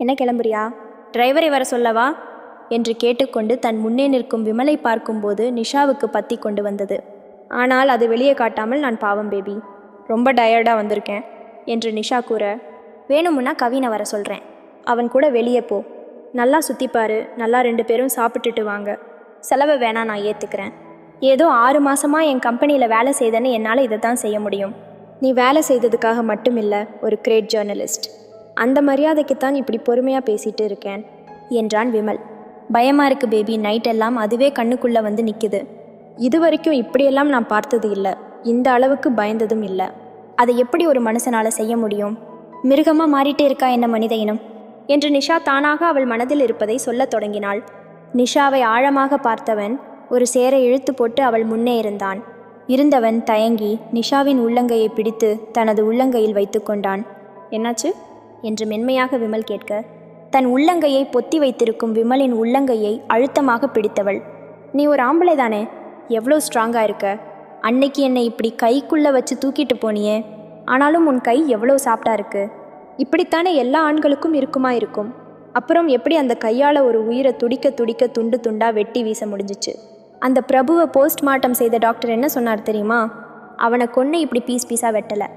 என்ன கிளம்புறியா? டிரைவரை வர சொல்லவா? என்று கேட்டுக்கொண்டு தன் முன்னே நிற்கும் விமலை பார்க்கும்போது நிஷாவுக்கு பத்தி கொண்டு வந்தது. ஆனால் அது வெளியே காட்டாமல் நான் பாவம் பேபி. ரொம்ப டயர்டாக வந்திருக்கேன் என்று நிஷா கூற. வேணுமுன்னா கவினை வர சொல்கிறேன் அவன் கூட வெளியே போ. நல்லா சுற்றிப்பாரு நல்லா ரெண்டு பேரும் சாப்பிட்டுட்டு வாங்க. செலவை வேணா நான் ஏற்றுக்கிறேன் ஏதோ ஆறு மாதமாக என் கம்பெனியில் வேலை செய்தேன்னு என்னால் இதை தான் செய்ய முடியும். நீ வேலை செய்ததுக்காக மட்டும் இல்லை ஒரு கிரேட் ஜேர்னலிஸ்ட். அந்த மரியாதைக்குத்தான் இப்படி பொறுமையாக பேசிட்டு இருக்கேன் என்றான் விமல். பயமா இருக்கு பேபி நைட் எல்லாம் அதுவே கண்ணுக்குள்ளே வந்து நிற்குது இது வரைக்கும் இப்படியெல்லாம் நான் பார்த்தது இல்லை. இந்த அளவுக்கு பயந்ததும் இல்லை. அதை எப்படி ஒரு மனுஷனால் செய்ய முடியும்? மிருகமாக மாறிட்டே இருக்கா என்ன மனித இனம்? என்று நிஷா தானாக அவள் மனதில் இருப்பதை சொல்லத் தொடங்கினாள். நிஷாவை ஆழமாக பார்த்தவன் ஒரு சேரை இழுத்து போட்டு அவள் முன்னே இருந்தான். இருந்தவன் தயங்கி நிஷாவின் உள்ளங்கையை பிடித்து தனது உள்ளங்கையில் வைத்து கொண்டான். என்னாச்சு? என்று மென்மையாக விமல் கேட்க தன் உள்ளங்கையை பொத்தி வைத்திருக்கும் விமலின் உள்ளங்கையை அழுத்தமாக பிடித்தவள். நீ ஒரு ஆம்பளை தானே? எவ்வளோ ஸ்ட்ராங்காக இருக்க. அன்னைக்கு என்னை இப்படி கைக்குள்ளே வச்சு தூக்கிட்டு போனியே. ஆனாலும் உன் கை எவ்வளோ சாப்பிட்டா இருக்கு. இப்படித்தானே எல்லா ஆண்களுக்கும் இருக்குமா இருக்கும். அப்புறம் எப்படி அந்த கையால் ஒரு உயிரை துடிக்க துடிக்க துண்டு துண்டாக வெட்டி வீச முடிஞ்சிச்சு. அந்த பிரபுவை போஸ்ட்மார்ட்டம் செய்த டாக்டர் என்ன சொன்னார் தெரியுமா? அவனை கொன்று இப்படி பீஸ் பீஸாக வெட்டலை.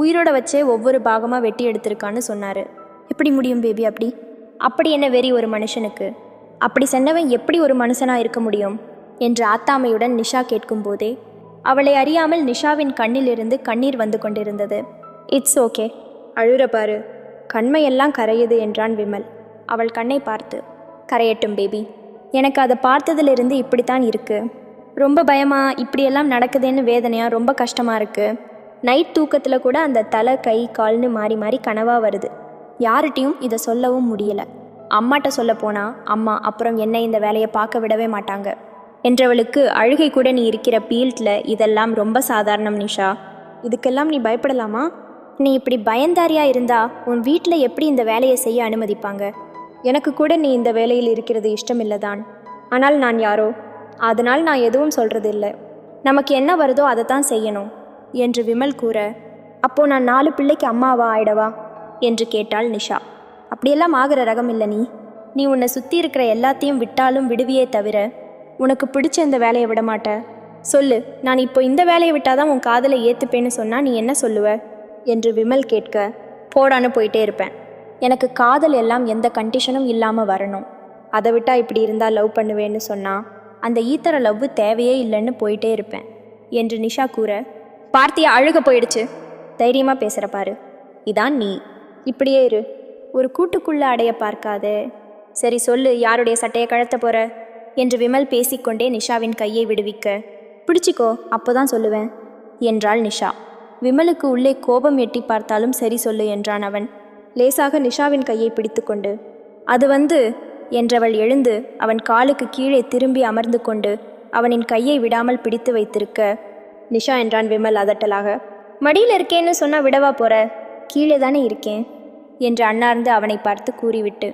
உயிரோட வச்சே ஒவ்வொரு பாகமாக வெட்டி எடுத்திருக்கான்னு சொன்னார். எப்படி முடியும் பேபி அப்படி? அப்படி என்ன வெறி ஒரு மனுஷனுக்கு? அப்படி சென்னவன் எப்படி ஒரு மனுஷனாக இருக்க முடியும்? என்று ஆத்தாமையுடன் நிஷா கேட்கும்போதே அவளை அறியாமல் நிஷாவின் கண்ணிலிருந்து கண்ணீர் வந்து கொண்டிருந்தது. இட்ஸ் ஓகே அழுற பாரு. கண்மையெல்லாம் கரையுது என்றான் விமல். அவள் கண்ணை பார்த்து கரையட்டும் பேபி. எனக்கு அதை பார்த்ததிலிருந்து இப்படித்தான் இருக்கு. ரொம்ப பயமா இப்படியெல்லாம் நடக்குதுன்னு வேதனையாக ரொம்ப கஷ்டமாக இருக்குது நைட் தூக்கத்தில் கூட அந்த தலை கை கால்னு மாறி மாறி கனவாக வருது. யார்கிட்டையும் இதை சொல்லவும் முடியலை. அம்மாட்ட சொல்ல போனால் அம்மா அப்புறம் என்னை இந்த வேலையை பார்க்க விடவே மாட்டாங்க. என்றவளுக்கு அழுகை கூட நீ இருக்கிற பீல்டில் இதெல்லாம் ரொம்ப சாதாரணம் நிஷா. இதுக்கெல்லாம் நீ பயப்படலாமா? நீ இப்படி பயந்தாரியாக இருந்தா உன் வீட்டில் எப்படி இந்த வேலையை செய்ய அனுமதிப்பாங்க? எனக்கு கூட நீ இந்த வேலையில் இருக்கிறது இஷ்டமில்லைதான். ஆனால் நான் யாரோ? அதனால் நான் எதுவும் சொல்கிறது இல்லை நமக்கு என்ன வருதோ அதை தான் செய்யணும். என்று விமல் கூற அப்போ நான் நாலு பிள்ளைக்கு அம்மாவா ஆயிடவா? என்று கேட்டாள் நிஷா. அப்படியெல்லாம் ஆகிற ரகம் இல்லை நீ. நீ உன்னை சுற்றி இருக்கிற எல்லாத்தையும் விட்டாலும் விடுவியே தவிர உனக்கு பிடிச்ச இந்த வேலையை விட மாட்ட. சொல்லு நான் இப்போ இந்த வேலையை விட்டாதான் உன் காதலை ஏற்றுப்பேன்னு சொன்னால் நீ என்ன சொல்லுவ? என்று விமல் கேட்க போடான்னு போயிட்டே இருப்பேன். எனக்கு காதல் எல்லாம் எந்த கண்டிஷனும் இல்லாமல் வரணும். அதை விட்டால் இப்படி இருந்தால் லவ் பண்ணுவேன்னு சொன்னால் அந்த ஈத்தர லவ் தேவையே இல்லைன்னு போயிட்டே இருப்பேன் என்று நிஷா கூற பார்த்தியா அழுக போயிடுச்சு. தைரியமாக பேசுகிற பாரு. இதான் நீ. இப்படியே இரு. ஒரு கூட்டுக்குள்ளே அடைய பார்க்காதே. சரி சொல்லு யாருடைய சட்டையை கழத்த போற? என்று விமல் பேசிக்கொண்டே நிஷாவின் கையை விடுவிக்க. பிடிச்சிக்கோ அப்போதான் சொல்லுவேன் என்றாள் நிஷா. விமலுக்கு உள்ளே கோபம் எட்டி பார்த்தாலும் சரி சொல்லு என்றான் அவன். லேசாக நிஷாவின் கையை பிடித்துக்கொண்டு. அது வந்து என்றவள் எழுந்து அவன் காலுக்கு கீழே திரும்பி அமர்ந்து கொண்டு அவனின் கையை விடாமல் பிடித்து வைத்திருக்க நிஷா என்றான் விமல் அதட்டலாக. மடியில் இருக்கேன்னு சொன்னால் விடவா போற? கீழே தானே இருக்கேன் என்று அண்ணார்ந்து அவனை பார்த்து கூறிவிட்டு.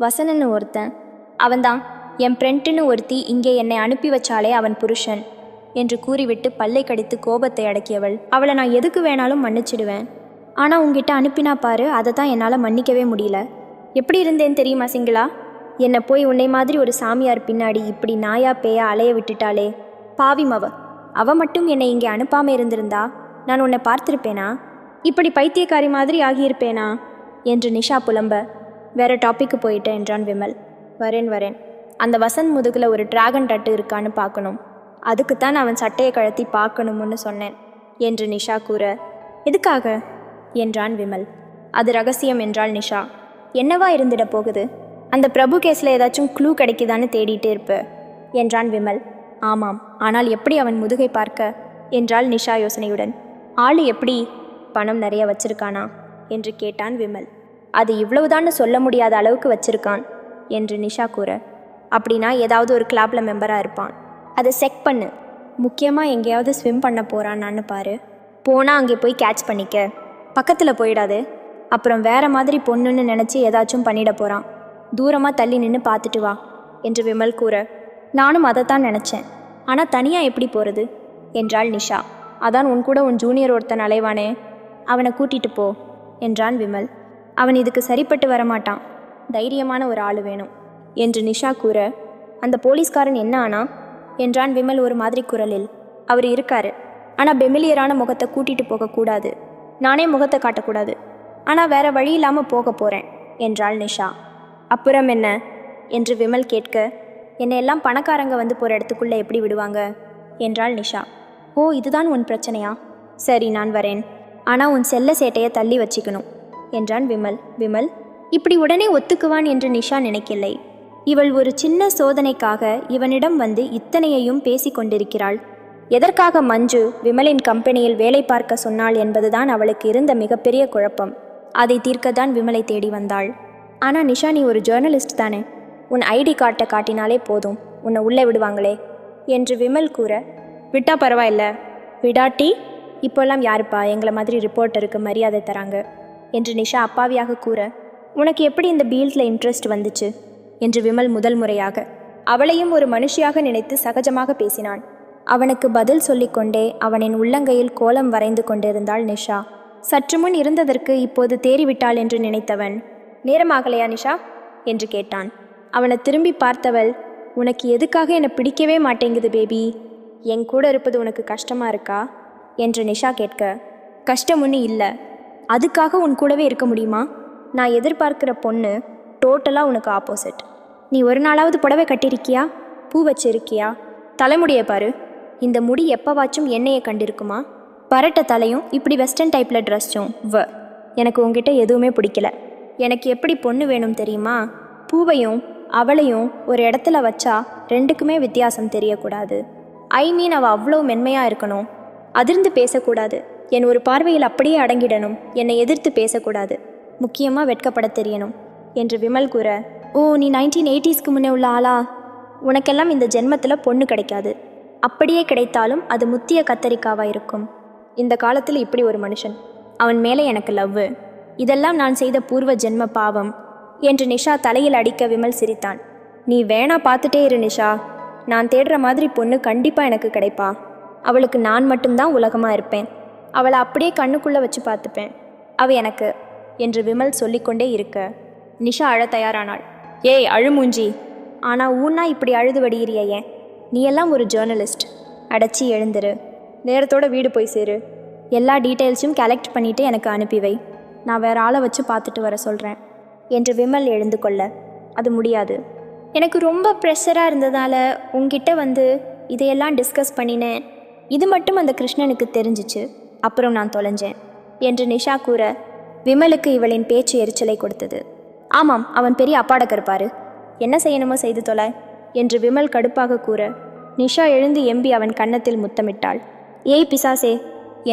வசனன்னு ஒருத்தன். அவன்தான் என் ஃப்ரெண்டுன்னு ஒருத்தி இங்கே என்னை அனுப்பி வச்சாலே அவன் புருஷன் என்று கூறிவிட்டு பல்லை கடித்து கோபத்தை அடக்கியவள். அவளை நான் எதுக்கு வேணாலும் மன்னிச்சிடுவேன். ஆனால் உங்ககிட்ட அனுப்பினா பாரு அதை தான் என்னால் மன்னிக்கவே முடியல. எப்படி இருந்தேன் தெரியுமா சிங்களா? என்னை போய் உன்னை மாதிரி ஒரு சாமியார் பின்னாடி இப்படி நாயா பேயா அலைய விட்டுட்டாளே. பாவிமவ அவ மட்டும் என்னை இங்கே அனுப்பாம இருந்திருந்தா நான் உன்னை பார்த்திருப்பேனா? இப்படி பைத்தியக்காரி மாதிரி ஆகியிருப்பேனா? என்று நிஷா புலம்ப. வேற டாப்பிக்கு போயிட்டேன் என்றான் விமல். வரேன் வரேன். அந்த வசந்த் முதுகில் ஒரு டிராகன் டட்டு இருக்கான்னு பார்க்கணும். அதுக்குத்தான் அவன் சட்டையை கழத்தி பார்க்கணும்னு சொன்னேன் என்று நிஷா கூற. எதுக்காக? என்றான் விமல். அது ரகசியம் என்றாள் நிஷா. என்னவா இருந்திட போகுது? அந்த பிரபு கேஸில் ஏதாச்சும் க்ளூ கிடைக்குதான்னு தேடிட்டு இருப்ப என்றான் விமல். ஆமாம் ஆனால் எப்படி அவன் முதுகை பார்க்க? என்றாள் நிஷா யோசனையுடன். ஆளு எப்படி? பணம் நிறைய வச்சிருக்கானா? என்று கேட்டான் விமல். அது இவ்வளவுதான்னு சொல்ல முடியாத அளவுக்கு வச்சிருக்கான் என்று நிஷா கூற. அப்படின்னா ஏதாவது ஒரு கிளாப்ல மெம்பராக இருப்பான். அதை செக் பண்ணு. முக்கியமாக எங்கேயாவது ஸ்விம் பண்ண போகிறானான்னு பாரு. போனால் அங்கே போய் கேட்ச் பண்ணிக்க. பக்கத்தில் போயிடாது. அப்புறம் வேற மாதிரி பொண்ணுன்னு நினச்சி ஏதாச்சும் பண்ணிட போகிறான் தூரமாக தள்ளி நின்று பார்த்துட்டு வா என்று விமல் கூற. நானும் அதைத்தான் நினச்சேன். ஆனால் தனியாக எப்படி போகிறது என்றாள் நிஷா. அதான் உன் கூட உன் ஜூனியர் ஒருத்தன் அலைவானே. அவனை கூட்டிட்டு போ என்றான் விமல். அவன் இதுக்கு சரிப்பட்டு வரமாட்டான். தைரியமான ஒரு ஆள் வேணும் என்று நிஷா கூற அந்த போலீஸ்காரன் என்ன ஆனா? என்றான் விமல் ஒரு மாதிரி குரலில். அவர் இருக்காரு. ஆனால் பெமிலியரான முகத்தை கூட்டிட்டு போகக்கூடாது நானே முகத்தை காட்டக்கூடாது. ஆனால் வேற வழி இல்லாமல் போக போகிறேன் என்றாள் நிஷா. அப்புறம் என்ன? என்று விமல் கேட்க என்னை எல்லாம் பணக்காரங்க வந்து போகிற இடத்துக்குள்ளே எப்படி விடுவாங்க? என்றாள் நிஷா. ஓ இதுதான் உன் பிரச்சனையா? சரி நான் வரேன். ஆனால் உன் செல்ல சேட்டையை தள்ளி வச்சுக்கணும் என்றான் விமல். விமல் இப்படி உடனே ஒத்துக்குவான் என்று நிஷா நினைக்கலை இவள் ஒரு சின்ன சோதனைக்காக இவனிடம் வந்து இத்தனையையும் பேசிக் கொண்டிருக்கிறாள். எதற்காக மஞ்சு விமலின் கம்பெனியில் வேலை பார்க்க சொன்னாள் என்பதுதான் அவளுக்கு இருந்த மிகப்பெரிய குழப்பம். அதை தீர்க்கத்தான் விமலை தேடி வந்தாள். ஆனால் நிஷா நீ ஒரு ஜேர்னலிஸ்ட் தானே? உன் ஐடி கார்ட்டை காட்டினாலே போதும். உன்னை உள்ளே விடுவாங்களே. என்று விமல் கூற விட்டா பரவாயில்ல. விடாட்டி இப்போல்லாம் யாருப்பா? எங்களை மாதிரி ரிப்போர்ட்டருக்கு மரியாதை தராங்க. என்று நிஷா அப்பாவியாக கூற உனக்கு எப்படி இந்த பீல்டில் இன்ட்ரெஸ்ட் வந்துச்சு? என்று விமல் முதல் முறையாக அவளையும் ஒரு மனுஷியாக நினைத்து சகஜமாக பேசினான். அவனுக்கு பதில் சொல்லிக்கொண்டே அவனின் உள்ளங்கையில் கோலம் வரைந்து கொண்டிருந்தாள் நிஷா. சற்று முன் இருந்ததற்கு இப்போது தேறிவிட்டாள் என்று நினைத்தவன் நேரமாகலையா நிஷா? என்று கேட்டான். அவனை திரும்பி பார்த்தவள் உனக்கு எதுக்காக என்னை பிடிக்கவே மாட்டேங்குது பேபி? என் கூட இருப்பது உனக்கு கஷ்டமாக இருக்கா? என்று நிஷா கேட்க கஷ்டம் ஒன்றும் இல்லை. அதுக்காக உன் கூடவே இருக்க முடியுமா? நான் எதிர்பார்க்கிற பொண்ணு டோட்டலாக உனக்கு ஆப்போசிட் நீ ஒரு நாளாவது புடவை கட்டியிருக்கியா? பூ வச்சிருக்கியா? தலைமுடியை பாரு. இந்த முடி எப்போவாச்சும் எண்ணெயை கண்டிருக்குமா? பரட்ட தலையும் இப்படி வெஸ்டர்ன் டைப்பில் ட்ரெஸ்ஸும் வ. எனக்கு உங்ககிட்ட எதுவுமே பிடிக்கல. எனக்கு எப்படி பொண்ணு வேணும் தெரியுமா? பூவையும் அவளையும் ஒரு இடத்துல வச்சா ரெண்டுக்குமே வித்தியாசம் தெரியக்கூடாது. ஐ மீன் அவள் அவ்வளோ மென்மையாக இருக்கணும். அதிர்ந்து பேசக்கூடாது. என் ஒரு பார்வையில் அப்படியே அடங்கிடணும். என்னை எதிர்த்து பேசக்கூடாது. முக்கியமாக வெட்கப்பட தெரியணும் என்று விமல் கூற ஓ நீ நைன்டீன் எயிட்டிஸ்க்கு முன்னே உள்ள ஆளா? உனக்கெல்லாம் இந்த ஜென்மத்தில் பொண்ணு கிடைக்காது. அப்படியே கிடைத்தாலும் அது முத்திய கத்தரிக்காவாக இருக்கும். இந்த காலத்தில் இப்படி ஒரு மனுஷன். அவன் மேலே எனக்கு லவ்வு. இதெல்லாம் நான் செய்த பூர்வ ஜென்ம பாவம். என்று நிஷா தலையில் அடிக்க விமல் சிரித்தான். நீ வேணா பார்த்துட்டே இரு நிஷா. நான் தேடுற மாதிரி பொண்ணு கண்டிப்பாக எனக்கு கிடைப்பா. அவளுக்கு நான் மட்டும்தான் உலகமாக இருப்பேன். அவளை அப்படியே கண்ணுக்குள்ளே வச்சு பார்த்துப்பேன். அவ எனக்கு என்று விமல் சொல்லிக்கொண்டே இருக்க. நிஷா அழ தயாரானாள். ஏய் அழுமூஞ்சி ஆனால் ஊன்னா இப்படி அழுது வடிகிறிய ஏன்? நீ எல்லாம் ஒரு ஜேர்னலிஸ்ட். அடைச்சி எழுந்துரு. நேரத்தோட வீடு போய் சேரு. எல்லா டீட்டெயில்ஸும் கலெக்ட் பண்ணிவிட்டு எனக்கு அனுப்பி வை. நான் வேற ஆளை வச்சு பார்த்துட்டு வர சொல்கிறேன் என்று விமல் எழுந்து கொள்ள அது முடியாது. எனக்கு ரொம்ப ப்ரெஷராக இருந்ததால் உங்ககிட்ட வந்து இதையெல்லாம் டிஸ்கஸ் பண்ணினேன். இது மட்டும் அந்த கிருஷ்ணனுக்கு தெரிஞ்சிச்சு. அப்புறம் நான் தொலைஞ்சேன். என்று நிஷா கூற விமலுக்கு இவளின் பேச்சு எரிச்சலை கொடுத்தது. ஆமாம் அவன் பெரிய அப்பாடக்க இருப்பாரு என்ன செய்யணுமோ செய்து தொலை என்று விமல் கடுப்பாக கூற நிஷா எழுந்து எம்பி அவன் கன்னத்தில் முத்தமிட்டாள். ஏய் பிசாசே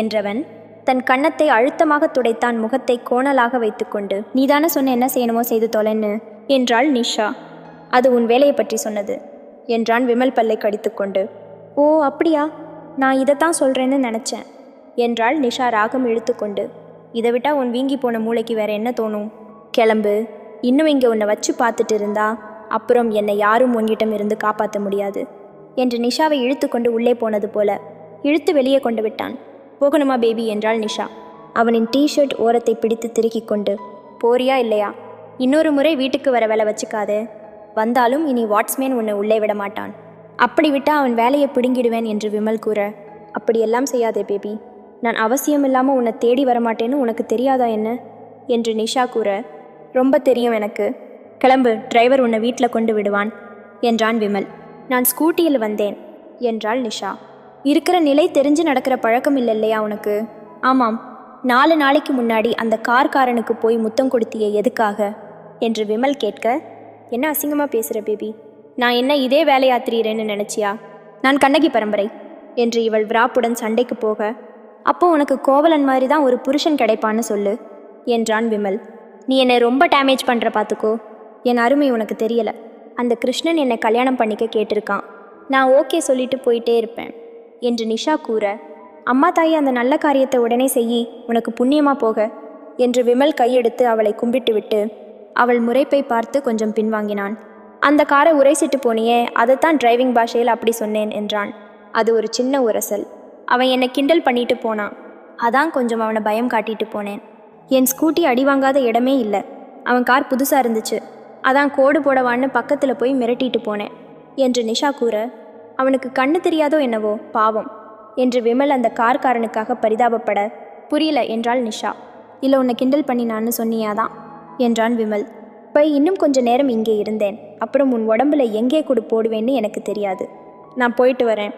என்றவன் தன் கன்னத்தை அழுத்தமாக துடைத்தான் முகத்தை கோணலாக வைத்துக்கொண்டு நீதானே சொன்ன என்ன செய்யணுமோ செய்து தொலைன்னு? என்றாள் நிஷா. அது உன் வேலையை பற்றி சொன்னது என்றான் விமல் பல்லை கடித்துக்கொண்டு. ஓ அப்படியா? நான் இதைத்தான் சொல்கிறேன்னு நினச்சேன் என்றாள் நிஷா ராகம் இழுத்துக்கொண்டு. இதை விட்டால் உன் வீங்கி போன மூளைக்கு வேற என்ன தோணும்? கிளம்பு. இன்னும் இங்கே உன்னை வச்சு பார்த்துட்டு இருந்தா அப்புறம் என்னை யாரும் உன்கிட்டம் இருந்து காப்பாற்ற முடியாது என்று நிஷாவை இழுத்துக்கொண்டு உள்ளே போனது போல. இழுத்து வெளியே கொண்டு விட்டான். போகணுமா பேபி என்றாள் நிஷா. அவனின் டிஷர்ட் ஓரத்தை பிடித்து திருக்கிக் கொண்டு போறியா இல்லையா? இன்னொரு முறை வீட்டுக்கு வர வேலை வச்சுக்காது. வந்தாலும் இனி வாட்ஸ்மேன் உன்னை உள்ளே விட மாட்டான். அப்படி விட்டால் அவன் வேலையை பிடுங்கிடுவேன் என்று விமல் கூற அப்படியெல்லாம் செய்யாதே பேபி. நான் அவசியம் இல்லாமல் உன்னை தேடி வரமாட்டேன்னு உனக்கு தெரியாதா என்ன? என்று நிஷா கூற ரொம்ப தெரியும் எனக்கு. கிளம்பு டிரைவர் உன்னை வீட்டில் கொண்டு விடுவான் என்றான் விமல். நான் ஸ்கூட்டியில் வந்தேன் என்றாள் நிஷா. இருக்கிற நிலை தெரிஞ்சு நடக்கிற பழக்கம் இல்லை இல்லையா உனக்கு? ஆமாம். நாலு நாளைக்கு முன்னாடி அந்த கார்காரனுக்கு போய் முத்தம் கொடுத்திய எதுக்காக? என்று விமல் கேட்க என்ன அசிங்கமாக பேசுகிற பேபி? நான் என்ன இதே வேலையாத்திரியிறேன்னு நினச்சியா? நான் கண்ணகி பரம்பரை. என்று இவள் விராப்புடன் சண்டைக்கு போக அப்போ உனக்கு கோவலன் மாதிரி தான் ஒரு புருஷன் கிடைப்பான்னு சொல்லு என்றான் விமல். நீ என்னை ரொம்ப டேமேஜ் பண்ணுற பார்த்துக்கோ என் அருமை உனக்கு தெரியலை. அந்த கிருஷ்ணன் என்னை கல்யாணம் பண்ணிக்க கேட்டிருக்கான். நான் ஓகே சொல்லிட்டு போயிட்டே இருப்பேன். என்று நிஷா கூற அம்மா தாயி அந்த நல்ல காரியத்தை உடனே செய்யி உனக்கு புண்ணியமா போக என்று விமல் கையெடுத்து அவளை கும்பிட்டு விட்டு அவள் முறைப்பை பார்த்து கொஞ்சம் பின்வாங்கினான். அந்த காரை உரைசிட்டு போனியே அதைத்தான் டிரைவிங் பாஷையில் அப்படி சொன்னேன் என்றான். அது ஒரு சின்ன உரசல். அவன் என்னை கிண்டல் பண்ணிட்டு போனான் அதான் கொஞ்சம் அவனை பயம் காட்டிட்டு போனேன். என் ஸ்கூட்டி அடி வாங்காத இடமே இல்லை. அவன் கார் புதுசாக இருந்துச்சு. அதான் கோடு போடவான்னு பக்கத்தில் போய் மிரட்டிட்டு போனேன் என்று நிஷா கூற அவனுக்கு கண்ணு தெரியாதோ என்னவோ பாவம் என்று விமல் அந்த கார்காரனுக்காக பரிதாபப்பட புரியல என்றாள் நிஷா. இல்லை உன்னை கிண்டல் பண்ணினான்னு சொன்னியாதான் என்றான் விமல். போய் இன்னும் கொஞ்ச நேரம் இங்கே இருந்தேன். அப்புறம் உன் உடம்புல எங்கே கொடு போடுவேன்னு எனக்கு தெரியாது. நான் போயிட்டு வரேன்.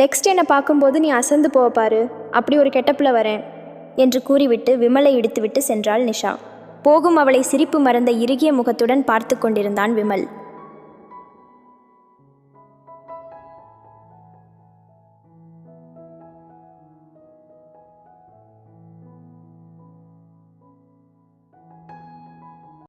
நெக்ஸ்ட் என்னை பார்க்கும்போது நீ அசந்து போவ பாரு. அப்படி ஒரு கெட்டப்பில் வரேன் என்று கூறிவிட்டு விமலை இடித்துவிட்டு சென்றாள் நிஷா. போகும் அவளை சிரிப்பு மறந்த இறுகிய முகத்துடன் பார்த்து கொண்டிருந்தான் விமல்.